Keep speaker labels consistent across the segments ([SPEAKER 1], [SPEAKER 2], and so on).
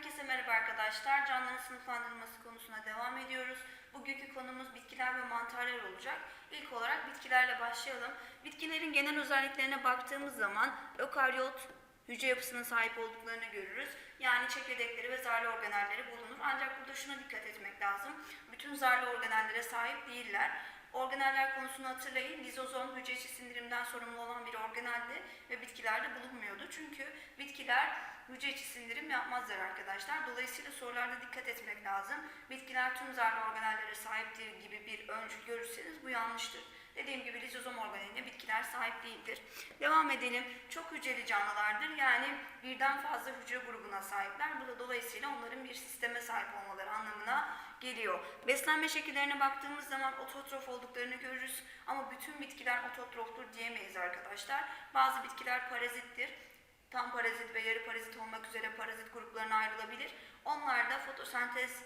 [SPEAKER 1] Herkese merhaba arkadaşlar. Canlıların sınıflandırılması konusuna devam ediyoruz. Bugünkü konumuz bitkiler ve mantarlar olacak. İlk olarak bitkilerle başlayalım. Bitkilerin genel özelliklerine baktığımız zaman ökaryot hücre yapısına sahip olduklarını görürüz. Yani çekirdekleri ve zarlı organelleri bulunur. Ancak burada şuna dikkat etmek lazım. Bütün zarlı organellere sahip değiller. Organeller konusunu hatırlayın. Lizozom hücre içi sindirimden sorumlu olan bir organeldi ve bitkilerde bulunmuyordu. Çünkü bitkiler hücre içi sindirim yapmazlar arkadaşlar. Dolayısıyla sorularda dikkat etmek lazım. Bitkiler tüm zarlı organellere sahiptir gibi bir öncül görürseniz bu yanlıştır. Dediğim gibi lizozom organeline bitkiler sahip değildir. Devam edelim. Çok hücreli canlılardır. Yani birden fazla hücre grubuna sahipler. Bu da dolayısıyla onların bir sisteme sahip olmaları anlamına geliyor. Beslenme şekillerine baktığımız zaman ototrof olduklarını görürüz. Ama bütün bitkiler ototroftur diyemeyiz arkadaşlar. Bazı bitkiler parazittir. Tam parazit ve yarı parazit olmak üzere parazit gruplarına ayrılabilir. Onlar da fotosentez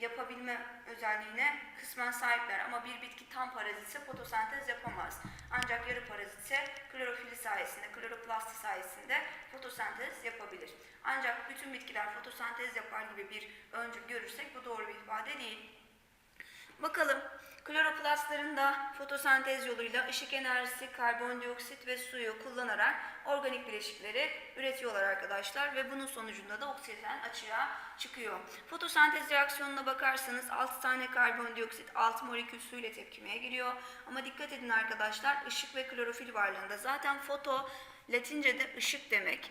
[SPEAKER 1] yapabilme özelliğine kısmen sahipler ama bir bitki tam parazitse fotosentez yapamaz. Ancak yarı parazitse klorofili sayesinde, kloroplasti sayesinde fotosentez yapabilir. Ancak bütün bitkiler fotosentez yapar gibi bir öncül görürsek bu doğru bir ifade değil. Bakalım kloroplastların da fotosentez yoluyla ışık enerjisi, karbondioksit ve suyu kullanarak organik bileşikleri üretiyorlar arkadaşlar ve bunun sonucunda da oksijen açığa çıkıyor. Fotosentez reaksiyonuna bakarsanız 6 tane karbondioksit 6 molekül su ile tepkimeye giriyor. Ama dikkat edin arkadaşlar ışık ve klorofil varlığında zaten foto Latince'de ışık demek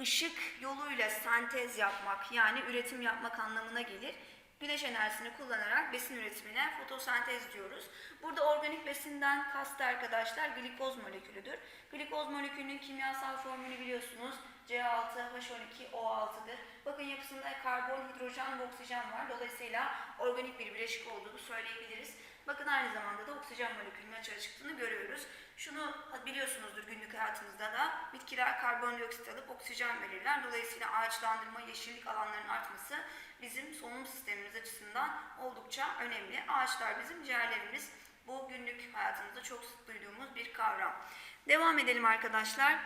[SPEAKER 1] ışık yoluyla sentez yapmak yani üretim yapmak anlamına gelir. Güneş enerjisini kullanarak besin üretimine fotosentez diyoruz. Burada organik besinden kastı arkadaşlar glikoz molekülüdür. Glikoz molekülünün kimyasal formülü biliyorsunuz C6H12O6'dır. Bakın yapısında karbon, hidrojen ve oksijen var. Dolayısıyla organik bir bileşik olduğunu söyleyebiliriz. Bakın aynı zamanda da oksijen molekülünün açığa çıktığını görüyoruz. Şunu biliyorsunuzdur günlük hayatınızda da bitkiler karbondioksit alıp oksijen verirler. Dolayısıyla ağaçlandırma, yeşillik alanlarının artması bizim solunum sistemimiz açısından oldukça önemli. Ağaçlar bizim ciğerlerimiz. Bu günlük hayatımızda çok sık duyduğumuz bir kavram. Devam edelim arkadaşlar.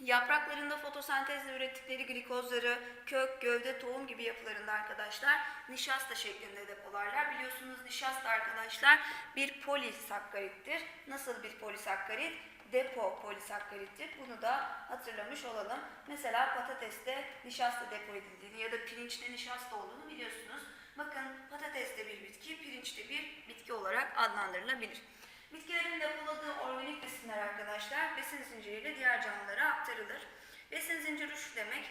[SPEAKER 1] Yapraklarında fotosentezle ürettikleri glikozları kök, gövde, tohum gibi yapılarında arkadaşlar nişasta şeklinde depolarlar. Biliyorsunuz nişasta arkadaşlar bir polisakkarittir. Nasıl bir polisakkarit? Depo polisakkarittir. Bunu da hatırlamış olalım. Mesela patateste nişasta depo edildiğini ya da pirinçte nişasta olduğunu biliyorsunuz. Bakın patates de bir bitki, pirinç de bir bitki olarak adlandırılabilir. Bitkilerin depoladığı organik besinler arkadaşlar besin zinciriyle diğer canlılara aktarılır. Besin zinciri şu demek,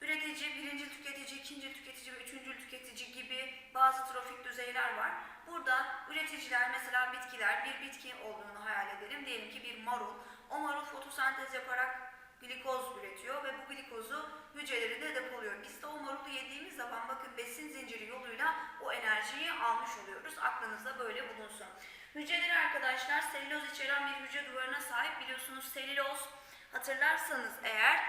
[SPEAKER 1] üretici, birinci tüketici, ikinci tüketici ve üçüncü tüketici gibi bazı trofik düzeyler var. Burada üreticiler mesela bitkiler bir bitki olduğunu hayal edelim. Diyelim ki bir marul. O marul fotosentez yaparak glikoz üretiyor ve bu glikozu hücrelerinde depoluyor. Biz de o marulu yediğimiz zaman bakın besin zinciri yoluyla o enerjiyi almış oluyoruz. Aklınızda böyle bulunsun. Hücreleri arkadaşlar selüloz içeren bir hücre duvarına sahip biliyorsunuz selüloz hatırlarsanız eğer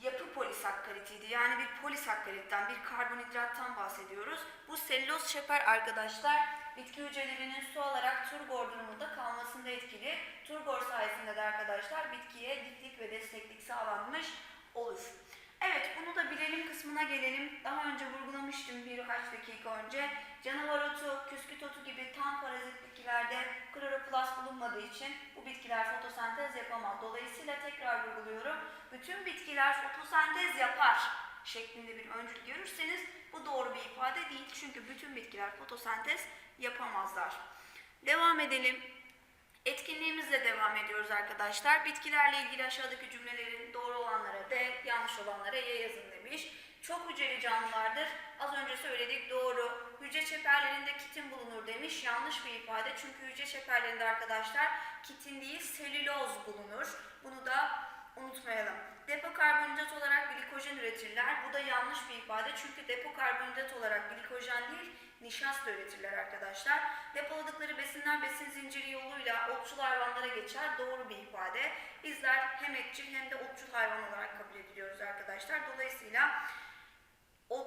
[SPEAKER 1] yapı polisakkaritiydi. Yani bir polisakkaritten, bir karbonhidrattan bahsediyoruz. Bu selüloz şeper arkadaşlar bitki hücrelerinin su alarak turgor durumunda kalmasında etkili. Turgor sayesinde de arkadaşlar bitkiye diklik ve desteklik sağlanmış olur. Evet bunu da bilelim kısmına gelelim. Daha önce vurgulamıştım birkaç dakika önce. Canavar otu, küsküt otu gibi tam parazit bitkilerde kloroplast bulunmadığı için bu bitkiler fotosentez yapamaz. Dolayısıyla tekrar vurguluyorum. Bütün bitkiler fotosentez yapar şeklinde bir öncül görürseniz bu doğru bir ifade değil. Çünkü bütün bitkiler fotosentez yapamazlar. Devam edelim. Etkinliğimizle devam ediyoruz arkadaşlar. Bitkilerle ilgili aşağıdaki cümlelerin doğru olanlara D, yanlış olanlara Y yazın demiş. Çok hücreli canlılardır. Az önce söyledik doğru. Hücre çeperlerinde kitin bulunur demiş. Yanlış bir ifade. Çünkü hücre çeperlerinde arkadaşlar kitin değil selüloz bulunur. Bunu da unutmayalım. Depo karbonhidrat olarak glikojen üretirler. Bu da yanlış bir ifade. Çünkü depo karbonhidrat olarak glikojen değil nişasta üretirler arkadaşlar. Depoladıkları besinler besin zinciri yoluyla otçul hayvanlara geçer. Doğru bir ifade. Bizler hem etçil hem de otçul hayvan olarak kabul ediliyoruz arkadaşlar. Dolayısıyla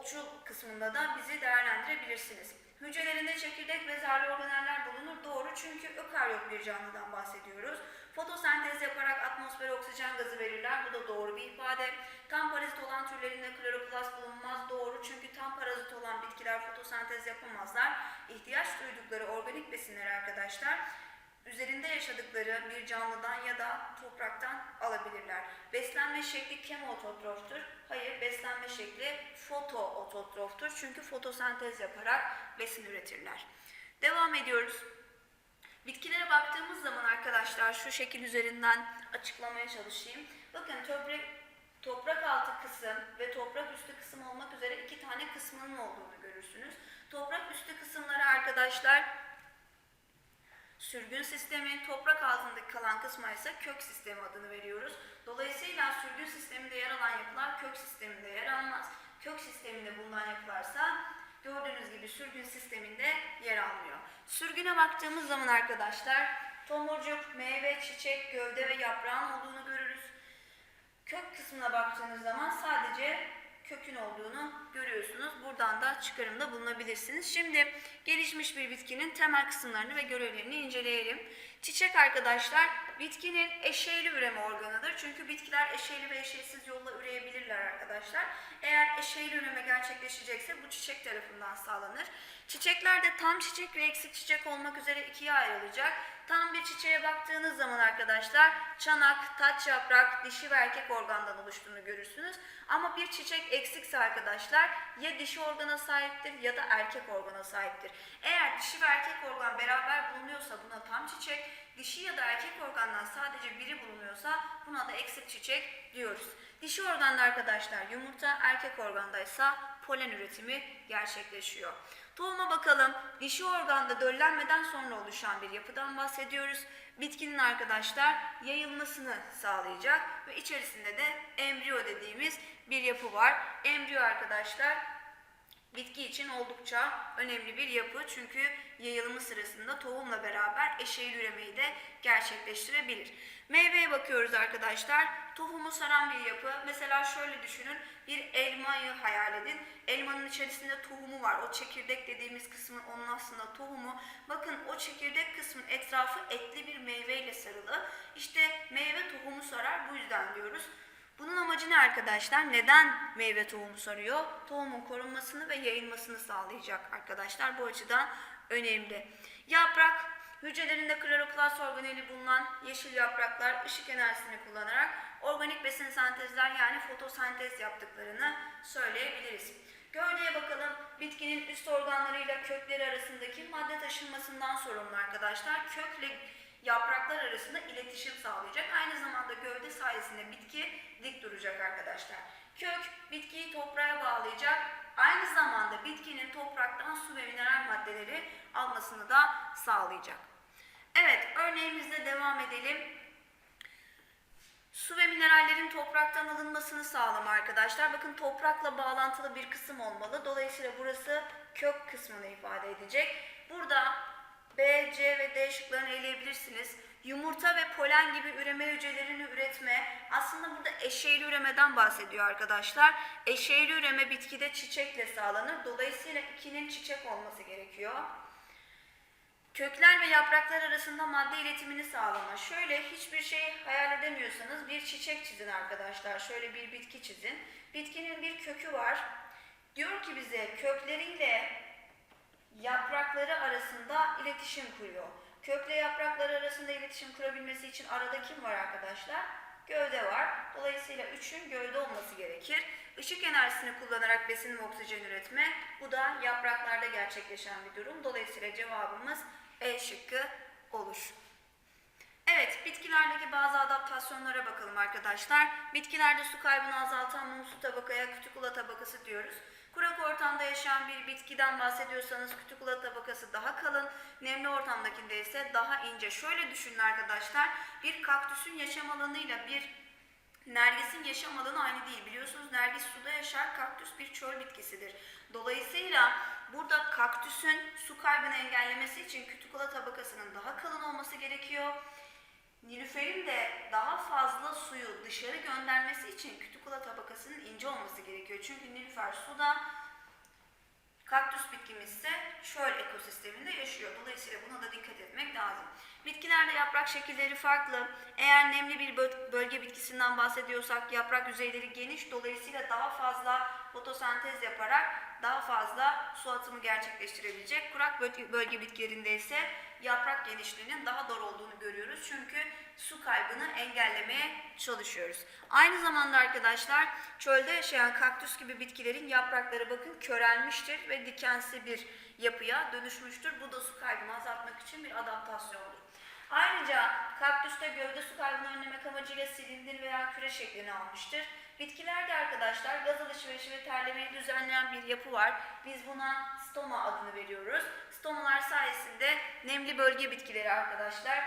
[SPEAKER 1] otçul kısmında da bizi değerlendirebilirsiniz. Hücrelerinde çekirdek ve zarlı organeller bulunur. Doğru çünkü ökaryot bir canlıdan bahsediyoruz. Fotosentez yaparak atmosfere oksijen gazı verirler. Bu da doğru bir ifade. Tam parazit olan türlerinde kloroplast bulunmaz. Doğru çünkü tam parazit olan bitkiler fotosentez yapamazlar. İhtiyaç duydukları organik besinleri arkadaşlar üzerinde yaşadıkları bir canlıdan ya da topraktan alabilirler. Beslenme şekli kemoototroftur. Hayır, beslenme şekli fotoototroftur. Çünkü fotosentez yaparak besin üretirler. Devam ediyoruz. Bitkilere baktığımız zaman arkadaşlar şu şekil üzerinden açıklamaya çalışayım. Bakın toprak, toprak altı kısım ve toprak üstü kısım olmak üzere iki tane kısmının olduğunu görürsünüz. Toprak üstü kısımları arkadaşlar sürgün sistemi, toprak altındaki kalan kısma ise kök sistemi adını veriyoruz. Dolayısıyla sürgün sisteminde yer alan yapılar kök sisteminde yer almaz. Kök sisteminde bulunan yapılarsa gördüğünüz gibi sürgün sisteminde yer almıyor. Sürgüne baktığımız zaman arkadaşlar tomurcuk, meyve, çiçek, gövde ve yaprağın olduğunu görürüz. Kök kısmına baktığınız zaman sadece kökün olduğunu görüyorsunuz. Buradan da çıkarımda bulunabilirsiniz. Şimdi gelişmiş bir bitkinin temel kısımlarını ve görevlerini inceleyelim. Çiçek arkadaşlar bitkinin eşeyli üreme organıdır. Çünkü bitkiler eşeyli ve eşeysiz yolla üreyebilirler arkadaşlar. Eğer eşeyli üreme gerçekleşecekse bu çiçek tarafından sağlanır. Çiçekler de tam çiçek ve eksik çiçek olmak üzere ikiye ayrılacak. Tam bir çiçeğe baktığınız zaman arkadaşlar çanak, taç yaprak, dişi ve erkek organdan oluştuğunu görürsünüz. Ama bir çiçek eksikse arkadaşlar ya dişi organa sahiptir ya da erkek organa sahiptir. Eğer dişi ve erkek organ beraber bulunuyorsa buna tam çiçek, dişi ya da erkek organdan sadece biri bulunuyorsa buna da eksik çiçek diyoruz. Dişi organda arkadaşlar yumurta, erkek organdaysa polen üretimi gerçekleşiyor. Tohuma bakalım. Dişi organda döllenmeden sonra oluşan bir yapıdan bahsediyoruz. Bitkinin arkadaşlar yayılmasını sağlayacak ve içerisinde de embriyo dediğimiz bir yapı var. Embriyo arkadaşlar bitki için oldukça önemli bir yapı çünkü yayılımı sırasında tohumla beraber eşeğil üremeyi de gerçekleştirebilir. Meyveye bakıyoruz arkadaşlar. Tohumu saran bir yapı. Mesela şöyle düşünün. Bir elmayı hayal edin. Elmanın içerisinde tohumu var. O çekirdek dediğimiz kısmın onun aslında tohumu. Bakın o çekirdek kısmın etrafı etli bir meyveyle sarılı. İşte meyve tohumu sarar bu yüzden diyoruz. Bunun amacı ne arkadaşlar? Neden meyve tohumu sarıyor? Tohumun korunmasını ve yayılmasını sağlayacak arkadaşlar. Bu açıdan önemli. Yaprak hücrelerinde kloroplast organeli bulunan yeşil yapraklar ışık enerjisini kullanarak organik besin sentezler yani fotosentez yaptıklarını söyleyebiliriz. Gövdeye bakalım. Bitkinin üst organlarıyla kökleri arasındaki madde taşınmasından sorumlu arkadaşlar. Kökle yapraklar arasında iletişim sağlayacak. Aynı zamanda gövde sayesinde bitki dik duracak arkadaşlar. Kök bitkiyi toprağa bağlayacak. Aynı zamanda bitkinin topraktan su ve mineral maddeleri almasını da sağlayacak. Evet, örneğimizle devam edelim. Su ve minerallerin topraktan alınmasını sağlama arkadaşlar. Bakın toprakla bağlantılı bir kısım olmalı. Dolayısıyla burası kök kısmını ifade edecek. Burada B, C ve D şıklarını eleyebilirsiniz. Yumurta ve polen gibi üreme hücrelerini üretme. Aslında burada eşeğli üremeden bahsediyor arkadaşlar. Eşeğli üreme bitkide çiçekle sağlanır. Dolayısıyla ikinin çiçek olması gerekiyor. Kökler ve yapraklar arasında madde iletimini sağlama. Şöyle hiçbir şey hayal edemiyorsanız bir çiçek çizin arkadaşlar. Şöyle bir bitki çizin. Bitkinin bir kökü var. Diyor ki bize kökleriyle yaprakları arasında iletişim kuruyor. Kökle yapraklar arasında iletişim kurabilmesi için arada kim var arkadaşlar? Gövde var. Dolayısıyla üçün gövde olması gerekir. Işık enerjisini kullanarak besin ve oksijen üretme. Bu da yapraklarda gerçekleşen bir durum. Dolayısıyla cevabımız E şıkkı olur. Evet, bitkilerdeki bazı adaptasyonlara bakalım arkadaşlar. Bitkilerde su kaybını azaltan mum su tabakaya kütükula tabakası diyoruz. Kurak ortamda yaşayan bir bitkiden bahsediyorsanız kütükula tabakası daha kalın, nemli ortamdakinde ise daha ince. Şöyle düşünün arkadaşlar, bir kaktüsün yaşam alanıyla bir Nergis'in yaşam alanı aynı değil. Biliyorsunuz Nergis suda yaşar, kaktüs bir çöl bitkisidir. Dolayısıyla burada kaktüsün su kaybını engellemesi için kütükula tabakasının daha kalın olması gerekiyor. Nilüferin de daha fazla suyu dışarı göndermesi için kütükula tabakasının ince olması gerekiyor. Çünkü nilüfer suda Kaktüs bitkimiz ise çöl ekosisteminde yaşıyor. Dolayısıyla buna da dikkat etmek lazım. Bitkilerde yaprak şekilleri farklı. Eğer nemli bir böl- bölge bitkisinden bahsediyorsak yaprak yüzeyleri geniş. Dolayısıyla daha fazla fotosentez yaparak daha fazla su atımı gerçekleştirebilecek. Kurak böl- bölge bitkilerinde ise yaprak genişliğinin daha dar olduğunu görüyoruz. Çünkü su kaybını engellemeye çalışıyoruz. Aynı zamanda arkadaşlar çölde yaşayan kaktüs gibi bitkilerin yaprakları bakın körelmiştir ve dikensi bir yapıya dönüşmüştür. Bu da su kaybını azaltmak için bir adaptasyondur. Ayrıca kaktüste gövde su kaybını önlemek amacıyla silindir veya küre şeklini almıştır. Bitkilerde arkadaşlar gaz alışverişi ve terlemeyi düzenleyen bir yapı var. Biz buna stoma adını veriyoruz. Stomalar sayesinde nemli bölge bitkileri arkadaşlar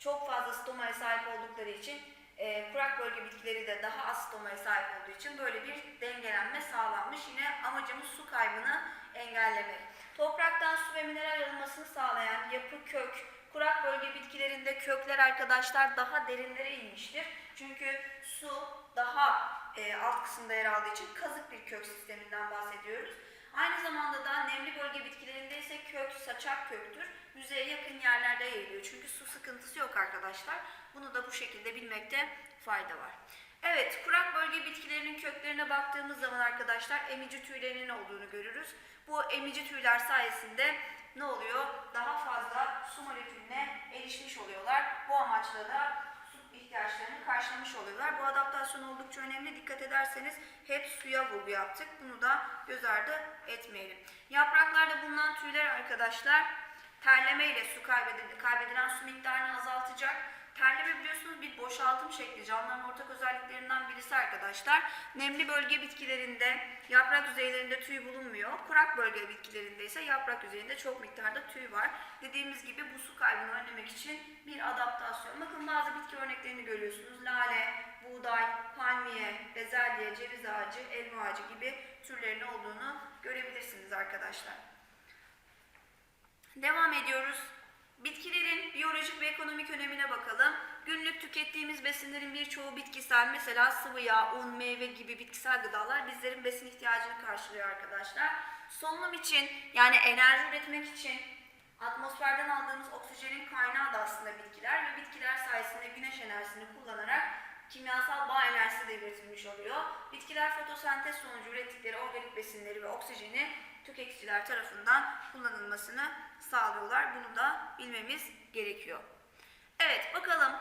[SPEAKER 1] çok fazla stomaya sahip oldukları için e, kurak bölge bitkileri de daha az stomaya sahip olduğu için böyle bir dengelenme sağlanmış. Yine amacımız su kaybını engellemek. Topraktan su ve mineral alınmasını sağlayan yapı kök, kurak bölge bitkilerinde kökler arkadaşlar daha derinlere inmiştir. Çünkü su daha e, alt kısımda yer aldığı için kazık bir kök sisteminden bahsediyoruz. Aynı zamanda da nemli bölge bitkilerinde ise kök saçak köktür. Yüzeye yakın yerlerde yayılıyor. Çünkü su sıkıntısı yok arkadaşlar. Bunu da bu şekilde bilmekte fayda var. Evet, kurak bölge bitkilerinin köklerine baktığımız zaman arkadaşlar emici tüylerinin olduğunu görürüz. Bu emici tüyler sayesinde ne oluyor? Daha fazla su molekülüne erişmiş oluyorlar. Bu amaçla da su ihtiyaçlarını karşılamış oluyorlar. Bu adaptasyon oldukça önemli. Dikkat ederseniz hep suya vurgu yaptık. Bunu da göz ardı etmeyelim. Yapraklarda bulunan tüyler arkadaşlar terleme ile su kaybedilen, kaybedilen su miktarını azaltacak. Terleme biliyorsunuz bir boşaltım şekli. Canlıların ortak özelliklerinden birisi arkadaşlar. Nemli bölge bitkilerinde yaprak yüzeylerinde tüy bulunmuyor. Kurak bölge bitkilerinde ise yaprak yüzeyinde çok miktarda tüy var. Dediğimiz gibi bu su kaybını önlemek için bir adaptasyon. Bakın bazı bitki örneklerini görüyorsunuz. Lale, buğday, palmiye, bezelye, ceviz ağacı, elma ağacı gibi türlerin olduğunu görebilirsiniz arkadaşlar. Devam ediyoruz. Bitkilerin biyolojik ve ekonomik önemine bakalım. Günlük tükettiğimiz besinlerin birçoğu bitkisel. Mesela sıvı yağ, un, meyve gibi bitkisel gıdalar bizlerin besin ihtiyacını karşılıyor arkadaşlar. Solunum için yani enerji üretmek için atmosferden aldığımız oksijenin kaynağı da aslında bitkiler ve bitkiler sayesinde güneş enerjisini kullanarak kimyasal bağ enerjisi de üretilmiş oluyor. Bitkiler fotosentez sonucu ürettikleri organik besinleri ve oksijeni tüketiciler tarafından kullanılmasını sağlıyorlar. Bunu da bilmemiz gerekiyor. Evet bakalım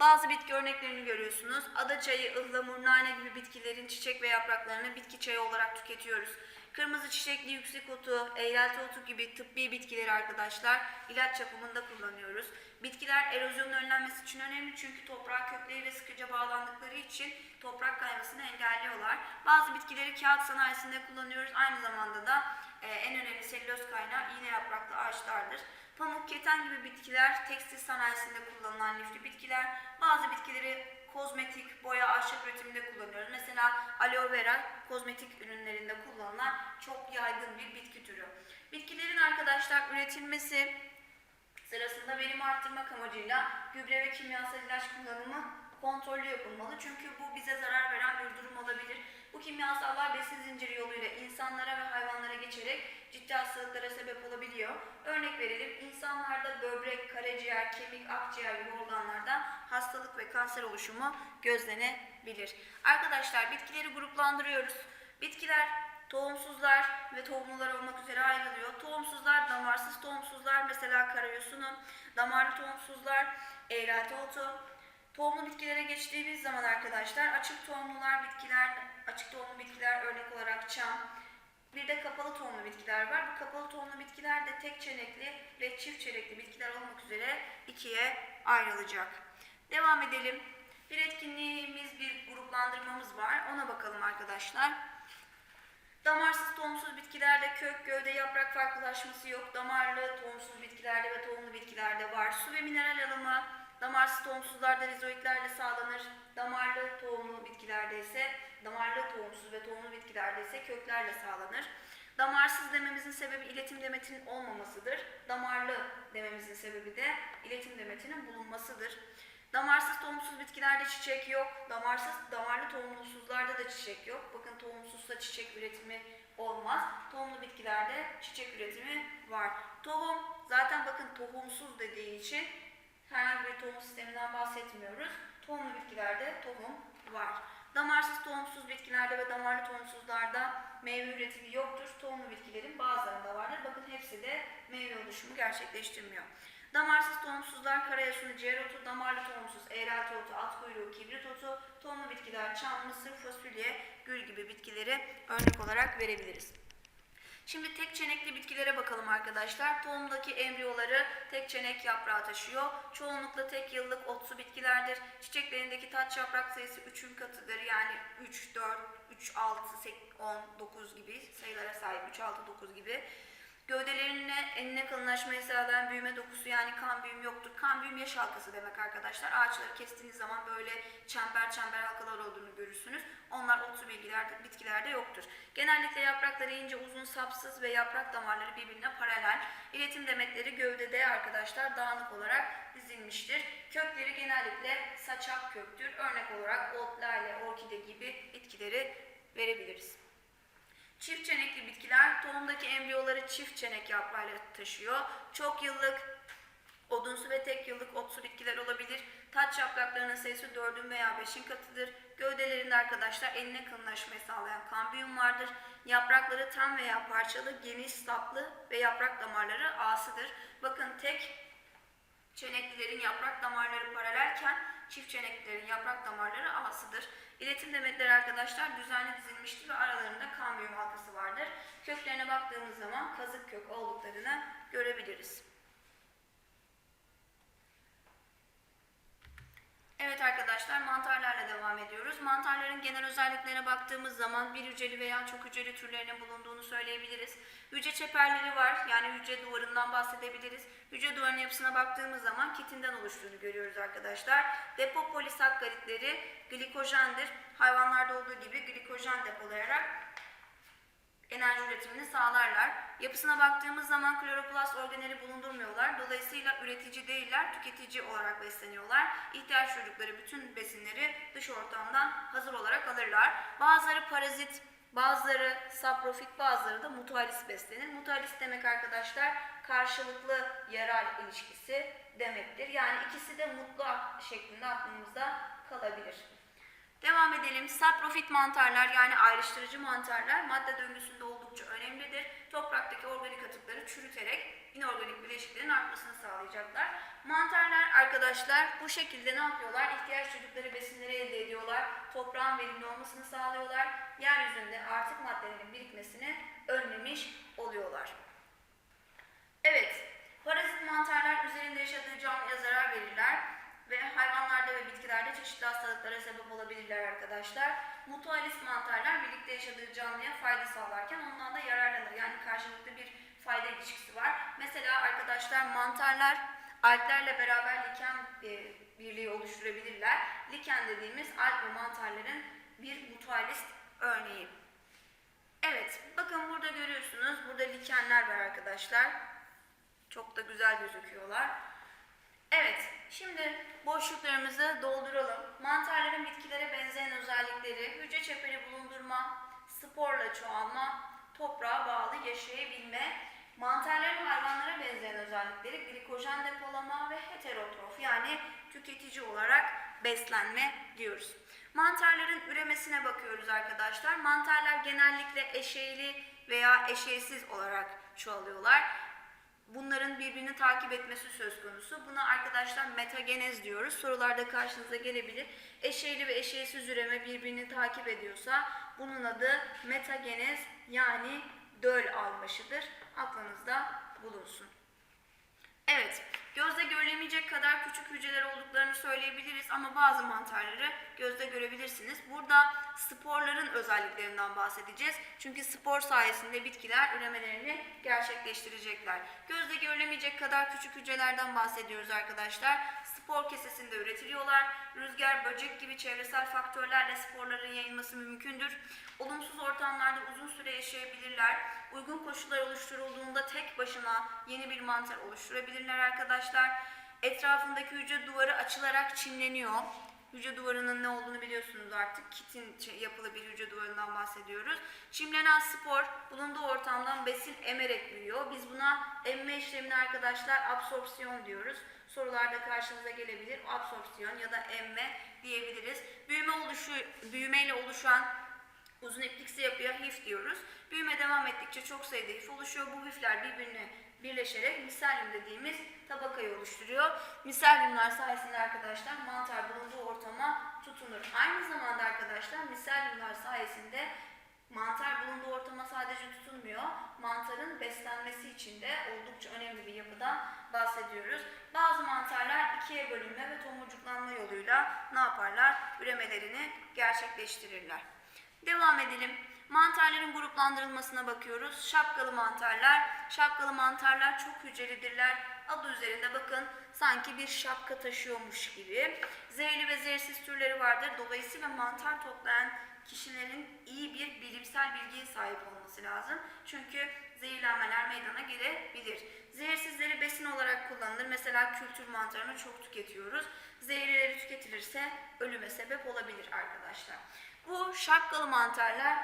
[SPEAKER 1] bazı bitki örneklerini görüyorsunuz. Ada çayı, ıhlamur, nane gibi bitkilerin çiçek ve yapraklarını bitki çayı olarak tüketiyoruz. Kırmızı çiçekli yüksek otu, eğrelti otu gibi tıbbi bitkileri arkadaşlar ilaç yapımında kullanıyoruz. Bitkiler erozyonun önlenmesi için önemli çünkü toprağa kökleriyle sıkıca bağlandıkları için toprak kaymasını engelliyorlar. Bazı bitkileri kağıt sanayisinde kullanıyoruz. Aynı zamanda da e, en önemli selüloz kaynağı iğne yapraklı ağaçlardır. Pamuk, keten gibi bitkiler tekstil sanayisinde kullanılan lifli bitkiler. Bazı bitkileri kozmetik, boya, ahşap üretiminde kullanıyoruz. Mesela aloe vera kozmetik ürünlerinde kullanılan çok yaygın bir bitki türü. Bitkilerin arkadaşlar üretilmesi sırasında verim arttırmak amacıyla gübre ve kimyasal ilaç kullanımı kontrollü yapılmalı. Çünkü bu bize zarar veren bir durum olabilir. Bu kimyasallar besin zinciri yoluyla insanlara ve hayvanlara geçerek ciddi hastalıklara sebep olabiliyor. Örnek verelim, insanlarda böbrek, karaciğer, kemik, akciğer gibi organlarda hastalık ve kanser oluşumu gözlenebilir. Arkadaşlar bitkileri gruplandırıyoruz. Bitkiler tohumsuzlar ve tohumlular olmak üzere ayrılıyor. Tohumsuzlar, damarsız tohumsuzlar mesela karayosunun, damarlı tohumsuzlar, eğrelti otu. Tohumlu bitkilere geçtiğimiz zaman arkadaşlar açık tohumlular bitkiler, açık tohumlu bitkiler örnek olarak çam, bir de kapalı tohumlu bitkiler var. Bu kapalı tohumlu bitkiler de tek çenekli ve çift çenekli bitkiler olmak üzere ikiye ayrılacak. Devam edelim. Bir etkinliğimiz, bir gruplandırmamız var. Ona bakalım arkadaşlar. Damarsız tohumsuz bitkilerde kök, gövde, yaprak farklılaşması yok. Damarlı tohumsuz bitkilerde ve tohumlu bitkilerde var. Su ve mineral alımı damarsız tohumsuzlarda rizoidlerle sağlanır. Damarlı tohumlu bitkilerde ise damarlı tohumsuz ve tohumlu bitkilerde ise köklerle sağlanır. Damarsız dememizin sebebi iletim demetinin olmamasıdır. Damarlı dememizin sebebi de iletim demetinin bulunmasıdır. Damarsız tohumsuz bitkilerde çiçek yok. Damarsız damarlı tohumsuzlarda da çiçek yok. Bakın tohumsuzsa çiçek üretimi olmaz. Tohumlu bitkilerde çiçek üretimi var. Tohum zaten bakın tohumsuz dediği için herhangi bir tohum sisteminden bahsetmiyoruz. Tohumlu bitkilerde tohum var. Damarsız tohumsuz bitkilerde ve damarlı tohumsuzlarda meyve üretimi yoktur. Tohumlu bitkilerin bazılarında vardır. Bakın hepsi de meyve oluşumu gerçekleştirmiyor. Damarsız tohumsuzlar karayasunu, ciğer otu, damarlı tohumsuz, eğrelti otu, at kuyruğu, kibrit otu, tohumlu bitkiler, çam, mısır, fasulye, gül gibi bitkileri örnek olarak verebiliriz. Şimdi tek çenekli bitkilere bakalım arkadaşlar. Tohumdaki embriyoları tek çenek yaprağı taşıyor. Çoğunlukla tek yıllık otsu bitkilerdir. Çiçeklerindeki taç yaprak sayısı 3'ün katıdır. Yani 3, 4, 3, 6, 8, 10, 9 gibi sayılara sahip. 3, 6, 9 gibi. Gövdelerine enine kalınlaşmayı sağlayan büyüme dokusu yani kan büyüm yoktur. Kan büyüm yaş halkası demek arkadaşlar. Ağaçları kestiğiniz zaman böyle çember çember halkalar olduğunu görürsünüz. Onlar otsu bilgilerde, bitkilerde yoktur. Genellikle yaprakları ince, uzun, sapsız ve yaprak damarları birbirine paralel. İletim demetleri gövdede arkadaşlar dağınık olarak dizilmiştir. Kökleri genellikle saçak köktür. Örnek olarak ot, lale, orkide gibi bitkileri verebiliriz. Çift çenekli bitkiler tohumdaki embriyoları çift çenek yaprağıyla taşıyor. Çok yıllık odunsu ve tek yıllık otsu bitkiler olabilir. Taç yapraklarının sayısı 4'ün veya 5'in katıdır. Gövdelerinde arkadaşlar eline kalınlaşmayı sağlayan kambiyum vardır. Yaprakları tam veya parçalı, geniş saplı ve yaprak damarları asıdır. Bakın tek çeneklilerin yaprak damarları paralelken çift çeneklilerin yaprak damarları asıdır. İletim demetleri arkadaşlar düzenli dizilmiştir ve aralarında kambiyum halkası vardır. Köklerine baktığımız zaman kazık kök olduklarını görebiliriz. Evet arkadaşlar devam ediyoruz. Mantarların genel özelliklerine baktığımız zaman bir hücreli veya çok hücreli türlerinin bulunduğunu söyleyebiliriz. Hücre çeperleri var yani hücre duvarından bahsedebiliriz. Hücre duvarının yapısına baktığımız zaman kitinden oluştuğunu görüyoruz arkadaşlar. Depo polisakkaritleri glikojendir. Hayvanlarda olduğu gibi glikojen depolayarak enerji üretimini sağlarlar. Yapısına baktığımız zaman kloroplast organeli bulundurmuyorlar. Dolayısıyla üretici değiller, tüketici olarak besleniyorlar. İhtiyaç duydukları bütün besinleri dış ortamdan hazır olarak alırlar. Bazıları parazit, bazıları saprofit, bazıları da mutualis beslenir. Mutualis demek arkadaşlar karşılıklı yarar ilişkisi demektir. Yani ikisi de mutlu şeklinde aklımızda kalabilir. Devam edelim. Saprofit mantarlar yani ayrıştırıcı mantarlar madde döngüsünde oldukça önemlidir. Topraktaki organik atıkları çürüterek inorganik bileşiklerin artmasını sağlayacaklar. Mantarlar arkadaşlar bu şekilde ne yapıyorlar? İhtiyaç duydukları besinleri elde ediyorlar. Toprağın verimli olmasını sağlıyorlar. Yeryüzünde artık maddelerin birikmesini önlemiş oluyorlar. Evet, parazit mantarlar üzerinde yaşadığı canlıya zarar verirler ve hayvanlarda ve bitkilerde çeşitli hastalıklara sebep olabilirler arkadaşlar. Mutualist mantarlar birlikte yaşadığı canlıya fayda sağlarken ondan da yararlanır. Yani karşılıklı bir fayda ilişkisi var. Mesela arkadaşlar mantarlar alglerle beraber liken e, birliği oluşturabilirler. Liken dediğimiz alg ve mantarların bir mutualist örneği. Evet, bakın burada görüyorsunuz. Burada likenler var arkadaşlar. Çok da güzel gözüküyorlar. Evet, şimdi boşluklarımızı dolduralım. Mantarların bitkilere benzeyen özellikleri, hücre çeperi bulundurma, sporla çoğalma, toprağa bağlı yaşayabilme, mantarların hayvanlara benzeyen özellikleri glikojen depolama ve heterotrof yani tüketici olarak beslenme diyoruz. Mantarların üremesine bakıyoruz arkadaşlar. Mantarlar genellikle eşeyli veya eşeysiz olarak çoğalıyorlar bunların birbirini takip etmesi söz konusu. Buna arkadaşlar metagenez diyoruz. Sorularda karşınıza gelebilir. Eşeyli ve eşeysiz üreme birbirini takip ediyorsa bunun adı metagenez yani döl almışıdır. Aklınızda bulunsun. Evet, görülemeyecek kadar küçük hücreler olduklarını söyleyebiliriz ama bazı mantarları gözle görebilirsiniz. Burada sporların özelliklerinden bahsedeceğiz. Çünkü spor sayesinde bitkiler üremelerini gerçekleştirecekler. Gözle görülemeyecek kadar küçük hücrelerden bahsediyoruz arkadaşlar. Spor kesesinde üretiliyorlar. Rüzgar, böcek gibi çevresel faktörlerle sporların yayılması mümkündür. Olumsuz ortamlarda uzun süre yaşayabilirler. Uygun koşullar oluşturulduğunda tek başına yeni bir mantar oluşturabilirler arkadaşlar. etrafındaki hücre duvarı açılarak çimleniyor. Hücre duvarının ne olduğunu biliyorsunuz artık. Kitin yapılı bir hücre duvarından bahsediyoruz. Çimlenen spor bulunduğu ortamdan besin emerek büyüyor. Biz buna emme işlemini arkadaşlar absorpsiyon diyoruz. Sorularda karşınıza gelebilir. Absorpsiyon ya da emme diyebiliriz. Büyüme oluşu, büyümeyle oluşan uzun ipliksi yapıya hif diyoruz. Büyüme devam ettikçe çok sayıda hif oluşuyor. Bu hifler birbirine birleşerek miselyum dediğimiz tabakayı oluşturuyor. Miselyumlar sayesinde arkadaşlar mantar bulunduğu ortama tutunur. Aynı zamanda arkadaşlar miselyumlar sayesinde mantar bulunduğu ortama sadece tutunmuyor. Mantarın beslenmesi için de oldukça önemli bir yapıdan bahsediyoruz. Bazı mantarlar ikiye bölünme ve tomurcuklanma yoluyla ne yaparlar? Üremelerini gerçekleştirirler. Devam edelim. Mantarların gruplandırılmasına bakıyoruz. Şapkalı mantarlar. Şapkalı mantarlar çok hücrelidirler. Adı üzerinde bakın sanki bir şapka taşıyormuş gibi. Zehirli ve zehirsiz türleri vardır. Dolayısıyla mantar toplayan kişilerin iyi bir bilimsel bilgiye sahip olması lazım. Çünkü zehirlenmeler meydana gelebilir. Zehirsizleri besin olarak kullanılır. Mesela kültür mantarını çok tüketiyoruz. Zehirleri tüketilirse ölüme sebep olabilir arkadaşlar. Bu şapkalı mantarlar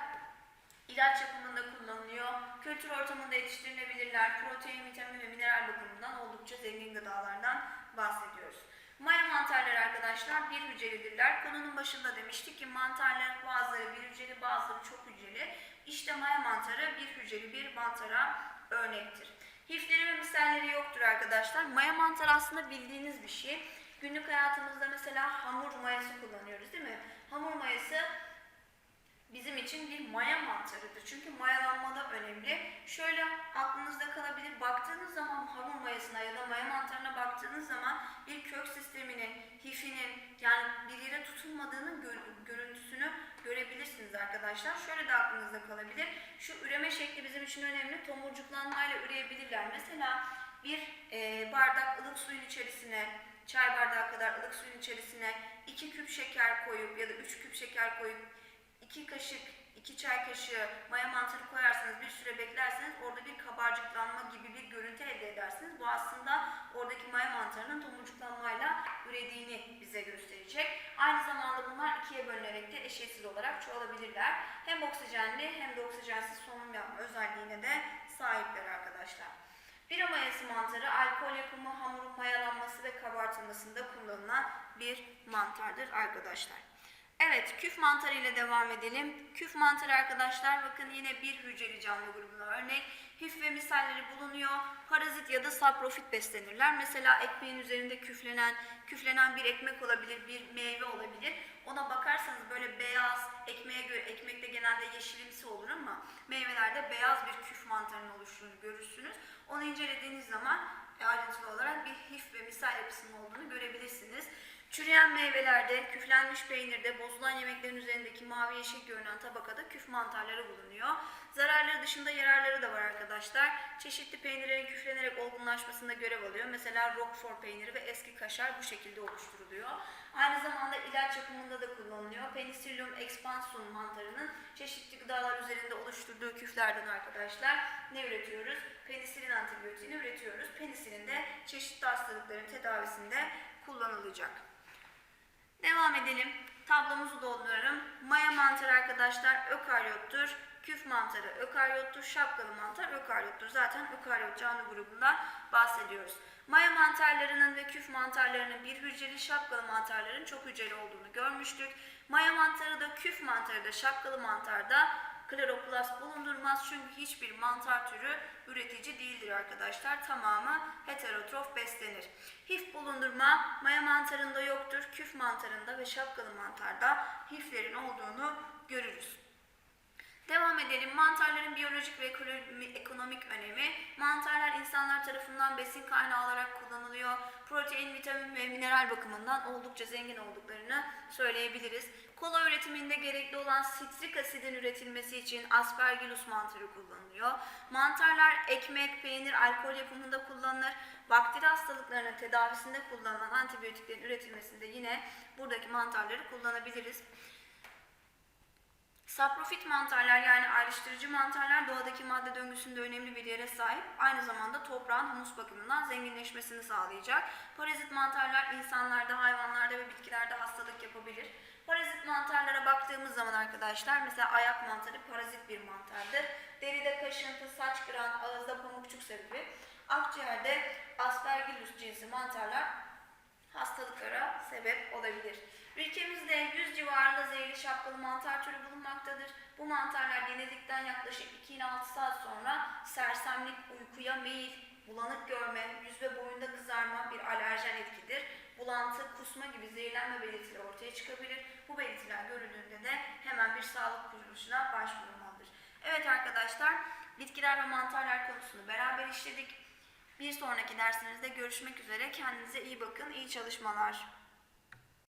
[SPEAKER 1] ilaç yapımında kullanılıyor. Kültür ortamında yetiştirilebilirler. Protein, vitamin ve mineral bakımından oldukça zengin gıdalardan bahsediyoruz. Maya mantarları arkadaşlar bir hücrelidirler. Konunun başında demiştik ki mantarların bazıları bir hücreli bazıları çok hücreli. İşte maya mantarı bir hücreli bir mantara örnektir. Hifleri ve miselleri yoktur arkadaşlar. Maya mantarı aslında bildiğiniz bir şey. Günlük hayatımızda mesela hamur mayası kullanıyoruz değil mi? Hamur için bir maya mantarıdır. Çünkü mayalanmada önemli. Şöyle aklınızda kalabilir. Baktığınız zaman hamur mayasına ya da maya mantarına baktığınız zaman bir kök sisteminin, hifinin yani bir yere tutunmadığının gör- görüntüsünü görebilirsiniz arkadaşlar. Şöyle de aklınızda kalabilir. Şu üreme şekli bizim için önemli. Tomurcuklanmayla üreyebilirler. Mesela bir e, bardak ılık suyun içerisine, çay bardağı kadar ılık suyun içerisine 2 küp şeker koyup ya da 3 küp şeker koyup 2 kaşık, 2 çay kaşığı maya mantarı koyarsanız bir süre beklerseniz orada bir kabarcıklanma gibi bir görüntü elde edersiniz. Bu aslında oradaki maya mantarının tomurcuklanmayla ürediğini bize gösterecek. Aynı zamanda bunlar ikiye bölünerek de eşitsiz olarak çoğalabilirler. Hem oksijenli hem de oksijensiz solunum yapma özelliğine de sahipler arkadaşlar. Bira mayası mantarı alkol yapımı, hamurun mayalanması ve kabartılmasında kullanılan bir mantardır arkadaşlar. Evet, küf mantarı ile devam edelim. Küf mantarı arkadaşlar bakın yine bir hücreli canlı grubuna örnek. Hif ve misalleri bulunuyor. Parazit ya da saprofit beslenirler. Mesela ekmeğin üzerinde küflenen, küflenen bir ekmek olabilir, bir meyve olabilir. Ona bakarsanız böyle beyaz, ekmeğe göre, ekmekte genelde yeşilimsi olur ama meyvelerde beyaz bir küf mantarının oluştuğunu görürsünüz. Onu incelediğiniz zaman ayrıntılı olarak bir hif ve misal yapısının olduğunu görebilirsiniz. Çürüyen meyvelerde, küflenmiş peynirde, bozulan yemeklerin üzerindeki mavi yeşil görünen tabakada küf mantarları bulunuyor. Zararları dışında yararları da var arkadaşlar. Çeşitli peynirlerin küflenerek olgunlaşmasında görev alıyor. Mesela Roquefort peyniri ve eski kaşar bu şekilde oluşturuluyor. Aynı zamanda ilaç yapımında da kullanılıyor. Penicillium expansum mantarının çeşitli gıdalar üzerinde oluşturduğu küflerden arkadaşlar ne üretiyoruz? Penisilin antibiyotiğini üretiyoruz. Penisilin de çeşitli hastalıkların tedavisinde kullanılacak. Devam edelim. Tablomuzu dolduralım. Maya mantarı arkadaşlar ökaryottur. Küf mantarı ökaryottur. Şapkalı mantar ökaryottur. Zaten ökaryot canlı grubundan bahsediyoruz. Maya mantarlarının ve küf mantarlarının bir hücreli şapkalı mantarların çok hücreli olduğunu görmüştük. Maya mantarı da küf mantarı da şapkalı mantarda kloroplast bulundurmaz çünkü hiçbir mantar türü üretici değildir arkadaşlar. Tamamı heterotrof beslenir. Hif bulundurma maya mantarında yoktur. Küf mantarında ve şapkalı mantarda hiflerin olduğunu görürüz. Devam edelim. Mantarların biyolojik ve ekonomi- ekonomik önemi. Mantarlar insanlar tarafından besin kaynağı olarak kullanılıyor. Protein, vitamin ve mineral bakımından oldukça zengin olduklarını söyleyebiliriz. Kola üretiminde gerekli olan sitrik asidin üretilmesi için aspergillus mantarı kullanılıyor. Mantarlar ekmek, peynir, alkol yapımında kullanılır. Bakteri hastalıklarının tedavisinde kullanılan antibiyotiklerin üretilmesinde yine buradaki mantarları kullanabiliriz. Saprofit mantarlar yani ayrıştırıcı mantarlar doğadaki madde döngüsünde önemli bir yere sahip. Aynı zamanda toprağın humus bakımından zenginleşmesini sağlayacak. Parazit mantarlar insanlarda, hayvanlarda ve bitkilerde hastalık yapabilir. Parazit mantarlara baktığımız zaman arkadaşlar mesela ayak mantarı parazit bir mantardır. Deride kaşıntı, saç kıran, ağızda pamukçuk sebebi. Akciğerde aspergillus cinsi mantarlar hastalıklara sebep olabilir. Ülkemizde 100 civarında zehirli şapkalı mantar türü bulunmaktadır. Bu mantarlar yenildikten yaklaşık 2 ile 6 saat sonra sersemlik, uykuya meyil, bulanık görme, yüz ve boyunda kızarma bir alerjen etkidir. Bulantı, kusma gibi zehirlenme belirtileri ortaya çıkabilir. Bu belirtiler görüldüğünde de hemen bir sağlık kuruluşuna başvurulmalıdır. Evet arkadaşlar, bitkiler ve mantarlar konusunu beraber işledik. Bir sonraki dersimizde görüşmek üzere. Kendinize iyi bakın, iyi çalışmalar.